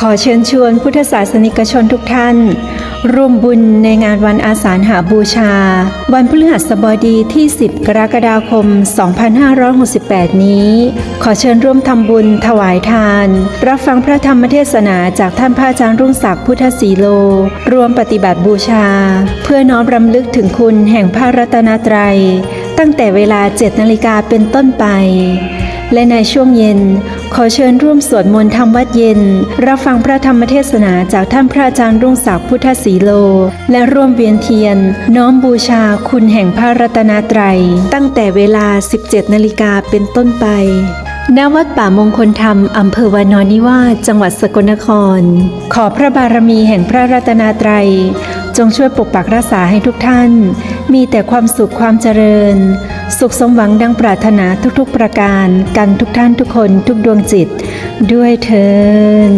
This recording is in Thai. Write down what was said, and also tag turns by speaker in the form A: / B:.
A: ขอเชิญชวนพุทธศาสนิกชนทุกท่าน ร่วมบุญในงานวันอาสาฬหาบูชา วันพฤหัสบดีที่ 10 กรกฎาคม 2568 นี้ ขอเชิญร่วมทำบุญถวายทาน รับฟังพระธรรมเทศนาจากท่านพระอาจารย์รุ่งศักดิ์พุทธศีโล รวมปฏิบัติบูชา เพื่อน้อมรำลึกถึงคุณแห่งพระรัตนตรัย ตั้งแต่เวลา 7 นาฬิกาเป็นต้นไป และในช่วงเย็น ขอเชิญร่วมสวดมนต์ทำวัดเย็น รับฟังพระธรรมเทศนาจากท่านพระอาจารย์รุ่งศักดิ์พุทธศีโล และร่วมเวียนเทียน น้อมบูชาคุณแห่งพระรัตนตรัย ตั้งแต่เวลา 17 นาฬิกาเป็นต้นไป ณ วัดป่ามงคลธรรม อำเภอวานอนนิวาสจังหวัดสกลนคร ขอพระบารมีแห่งพระรัตนตรัย จงช่วยปกปักรักษาให้ทุกท่าน มีแต่ความสุขความเจริญ สุขสมหวังดังปรารถนาทุกๆประการ กันทุกท่านทุกคนทุกดวงจิต ด้วยเทิน